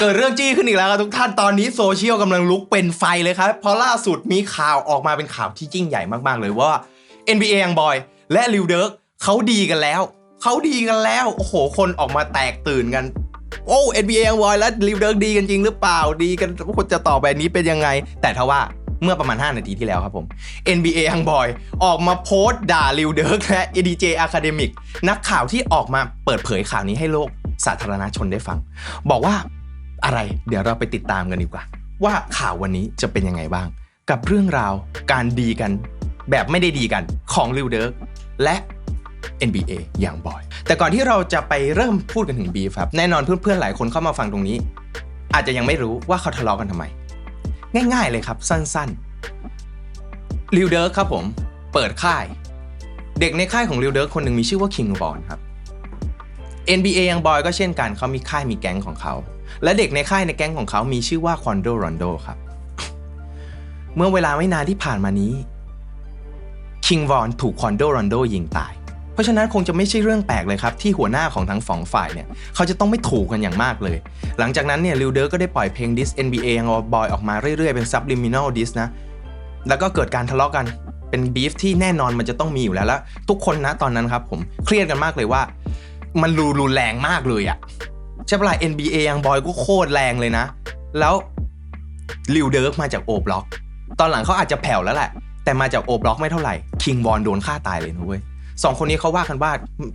เกิดเรื่องจี้ขึ้นอีกแล้วครับทุกท่าน ตอนนี้โซเชียลกำลังลุกเป็นไฟเลยครับ เพราะล่าสุดมีข่าวออกมาเป็นข่าวที่ยิ่งใหญ่มากๆเลยว่า NBA ยังบอย และลิวเดิร์กเขาดีกันแล้ว เขาดีกันแล้ว โอ้โห คนออกมาแตกตื่นกัน โอ้ NBA ยังบอยและลิวเดิร์กดีกันจริงหรือเปล่าดีกันคนจะตอบแบบนี้เป็นยังไง แต่ทว่าเมื่อประมาณ 5 นาทีที่แล้วครับผม NBA ยังบอยออกมาโพสต์ด่าลิวเดิร์กและ EDJ Academic นักข่าวที่ออกมาเปิดเผยข่าวนี้ให้โลกสาธารณชนได้ฟัง บอกว่า อะไร เดี๋ยวเราไปติดตามกันดีกว่า ว่าข่าววันนี้จะเป็นยังไงบ้าง กับเรื่องราวการดีกัน แบบไม่ได้ดีกันของลิวเดิร์กและ NBA อย่างบ่อย แต่ก่อนที่เราจะไปเริ่มพูดกันถึงบีฟครับ แน่นอนเพื่อนๆหลายคนเข้ามาฟังตรงนี้ อาจจะยังไม่รู้ว่าเขาทะเลาะกันทำไม ง่ายๆเลยครับ สั้นๆลิวเดิร์กครับผม เปิดค่าย เด็กในค่ายของลิวเดิร์กคนหนึ่งมีชื่อว่าคิงบอลครับ NBA ยังบอยก็เช่นกันเขามีค่ายมีแก๊งของเขา และเด็กในค่ายในแก๊งของเขามีชื่อว่าคอนโดรอนโดครับ เมื่อเวลาไม่นานที่ผ่านมานี้คิงวอนถูกคอนโดรอนโดยิงตาย เพราะฉะนั้นคงจะไม่ใช่เรื่องแปลกเลยครับ ที่หัวหน้าของทั้งสองฝ่ายเนี่ย เขาจะต้องไม่ถูกกันอย่างมากเลย หลังจากนั้นเนี่ยลิวเดอร์ก็ได้ปล่อยเพลง Dis NBA ยังบอยออกมาเรื่อยๆ เป็น subliminal dis นะ แล้วก็เกิดการทะเลาะกันเป็นบีฟที่แน่นอนมันจะต้องมีอยู่แล้วแล้วทุกคนนะตอนนั้นครับผมเครียดกันมากเลยว่า มันรูรุนแรงมากเลยอะใช่ปะล่ะ NBA ยังบอยก็โคตรแรงเลยนะ แล้วลิวเดิร์กมาจากโอบล็อก ตอนหลังเขาอาจจะแผ่วแล้วแหละ แต่มาจากโอบล็อกไม่เท่าไหร่ คิงบอลโดนฆ่าตายเลยนะเว้ยสองคนนี้เขาว่ากันว่า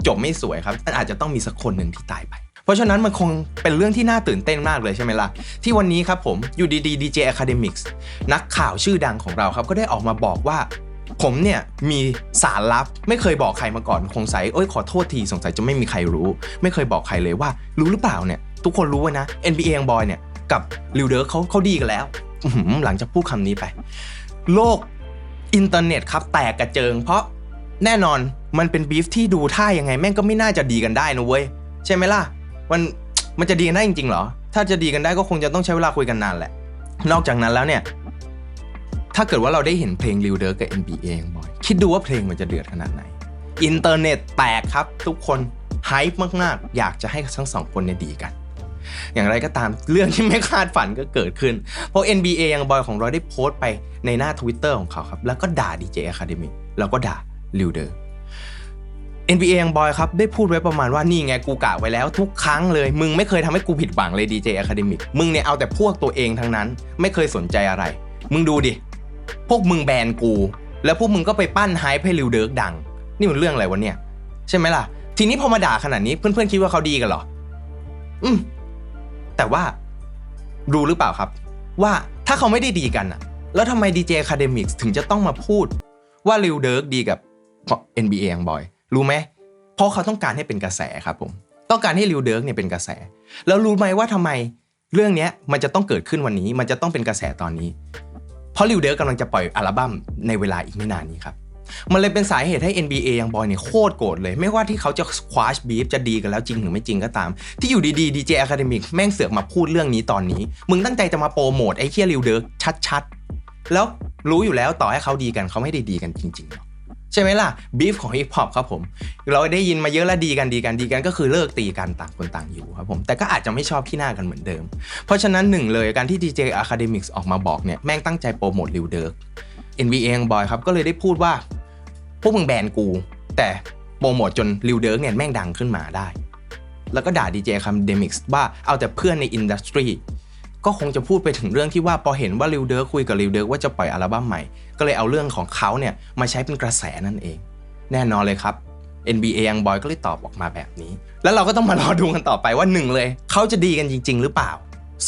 จบไม่สวยครับอาจจะต้องมีสักคนหนึ่งที่ตายไป เพราะฉะนั้นมันคงเป็นเรื่องที่น่าตื่นเต้นมากเลยใช่ไหมล่ะ ที่วันนี้ครับผมอยู่ดีๆ DJ Academics นักข่าวชื่อดังของเราครับก็ได้ออกมาบอกว่า ผมเนี่ยมีสารลับไม่เคยบอกใครมาก่อนคงใส่เอ้ยขอโทษทีสงสัยจะไม่มีใครรู้ ไม่เคยบอกใครเลยว่า รู้หรือเปล่าเนี่ยทุกคนรู้ไว้นะ NBA ยังบอยเนี่ยกับลิวเดอร์เขาเขาดีกันแล้วอื้อหือหลังจากพูดคำนี้ไป โลกอินเทอร์เน็ตครับแตกกระเจิง เพราะแน่นอนมันเป็นบีฟที่ดูท่ายังไงแม่งก็ไม่น่าจะดีกันได้นะเว้ยใช่ไหมล่ะมันมันจะดีกันได้จริงๆเหรอ ถ้าจะดีกันได้ก็คงจะต้องใช้เวลาคุยกันนานแหละ นอกจากนั้นแล้วเนี่ย ถ้าเกิดว่าเราได้เห็นเพลงลิวเดอร์กับ NBA ยังบ่อย คิดดูว่าเพลงมันจะเดือดขนาดไหน อินเทอร์เน็ตแตกครับ ทุกคนไฮป์มาก ๆ อยากจะให้ทั้งสองคนเนี่ยดีกัน อย่างไรก็ตามเรื่องที่ไม่คาดฝันก็เกิดขึ้น เพราะ NBA ยังบอยของเราได้โพสต์ไปในหน้า Twitter ของเขาครับ แล้วก็ด่า DJ Academy แล้วก็ด่าลิวเดอร์ NBA ยังบอยครับ ได้พูดไว้ประมาณว่านี่ไงกูกะไว้แล้วทุกครั้งเลย มึงไม่เคยทำให้กูผิดหวังเลย DJ Academic มึงเนี่ยเอาแต่พวกตัวเองทั้งนั้น ไม่เคยสนใจอะไร มึงดูดิ พวกมึงแบนกู แล้วพวกมึงก็ไปปั้นไฮป์ให้ลิวเดิร์กดัง นี่มันเรื่องอะไรวะเนี่ย ใช่ไหมล่ะ ทีนี้พอมาด่าขนาดนี้เพื่อนๆคิดว่าเขาดีกันเหรอ อืม แต่ว่ารู้หรือเปล่าครับ ว่าถ้าเขาไม่ได้ดีกันอะแล้วทำไม DJ Academics ถึงจะต้องมาพูด ว่าลิวเดิร์กดีกับ NBA ยังบอย รู้ไหมเพราะเขาต้องการให้เป็นกระแสครับผม ต้องการให้ลิวเดิร์กเนี่ยเป็นกระแส แล้วรู้ไหมว่าทำไมเรื่องนี้มันจะต้องเกิดขึ้นวันนี้ มันจะต้องเป็นกระแสตอนนี้เราะลิวเดอร์กำลังจะปล่อยอัลบั้มในเวลาอีกไม่นานนี้ครับมันเลยเป็นสาเหตุให้ NBA ยังบอยเนี่ยโคตรโกรธเลย ไม่ว่าที่เขาจะคว้าชบีฟจะดีกันแล้วจริงหรือไม่จริงก็ตาม ที่อยู่ดีๆ DJ Academic แม่งเสือกมาพูดเรื่องนี้ตอนนี้ มึงตั้งใจจะมาโปรโมทไอ้เคียลิวเดอร์ชัดๆ แล้วรู้อยู่แล้วต่อให้เขาดีกันเขาไม่ได้ดีกันจริงๆหรอก ใช่ไหมล่ะบีฟของฮิปฮอปครับผม เราได้ยินมาเยอะแล้วดีกันดีกันดีกันก็คือเลิกตีกันต่างคนต่างอยู่ครับผมแต่ก็อาจจะไม่ชอบที่หน้ากันเหมือนเดิม เพราะฉะนั้นหนึ่งเลยการที่ DJ Academics ออกมาบอกเนี่ยแม่งตั้งใจโปรโมทลิวเดิร์ก NBA ยังบอยครับก็เลยได้พูดว่า พวกมึงแบนกู แต่โปรโมทจนลิวเดิร์กเนี่ยแม่งดังขึ้นมาได้ แล้วก็ด่า DJ Academics ว่าเอาแต่เพื่อนในอินดัสทรี ก็คงจะพูดไปถึงเรื่องที่ว่าพอเห็นว่าลิวเดิร์คุยกับลิวเดิร์ว่าจะปล่อยอัลบั้มใหม่ ก็เลยเอาเรื่องของเขาเนี่ยมาใช้เป็นกระแสนั่นเอง แน่นอนเลยครับ NBA ยังบอยก็เลยตอบออกมาแบบนี้ แล้วเราก็ต้องมารอดูกันต่อไปว่าหนึ่งเลย เขาจะดีกันจริง ๆ หรือเปล่า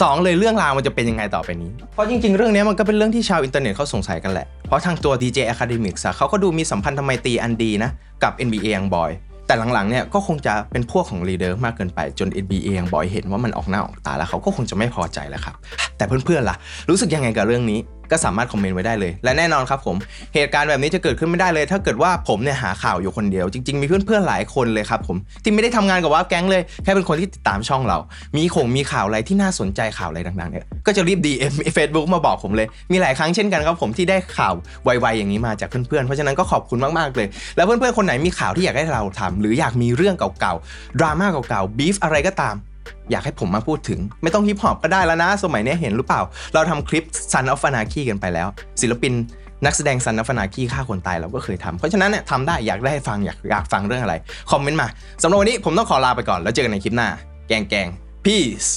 สองเลยเรื่องราวมันจะเป็นยังไงต่อไปนี้ เพราะจริง ๆ เรื่องนี้มันก็เป็นเรื่องที่ชาวอินเทอร์เน็ตเขาสงสัยกันแหละ เพราะทางตัว DJ Academics เขาก็ดูมีสัมพันธ์ทำไมตีอันดีนะกับ NBA ยังบอย แต่หลังๆเนี่ยก็คงจะเป็นพวกของลีเดอร์มากเกินไปจน NBA ยังบ่อยเห็นว่ามันออกหน้าออกตาแล้วเขาก็คงจะไม่พอใจแล้วครับ แต่เพื่อนๆล่ะ รู้สึกยังไงกับเรื่องนี้ ก็สามารถคอมเมนต์ไว้ได้เลย และแน่นอนครับผม เหตุการณ์แบบนี้จะเกิดขึ้นไม่ได้เลย ถ้าเกิดว่าผมเนี่ยหาข่าวอยู่คนเดียว จริงๆ มีเพื่อนๆหลายคนเลยครับผมที่ไม่ได้ทำงานกับว่าแก๊งเลยแค่เป็นคนที่ติดตามช่องเรา มีคงมีข่าวอะไรที่น่าสนใจข่าวอะไรดังๆเนี่ยก็จะรีบ DM Facebook มาบอกผมเลย มีหลายครั้งเช่นกันครับผมที่ได้ข่าวไวๆอย่างนี้มาจากเพื่อนๆเพราะฉะนั้นก็ขอบคุณมากๆเลย แล้วเพื่อนๆคนไหนมีข่าวที่อยากให้เราทำหรืออยากมีเรื่องเก่าๆดราม่าเก่าๆบีฟอะไรก็ตาม อยากให้ผมมาพูดถึง ไม่ต้องฮิปฮอปก็ได้แล้วนะ สมัยนี้เห็นหรือเปล่า เราทำคลิป Son of Anarchy กันไปแล้ว ศิลปินนักแสดงซันอัฟนาคีฆ่าคนตายเราก็เคยทำเพราะฉะนั้นเนี่ยทำได้อยากได้ฟังอยากอยากฟังเรื่องอะไร คอมเมนต์มาสำหรับวันนี้ผมต้องขอลาไปก่อนแล้วเจอกันในคลิปหน้า แกงแกง peace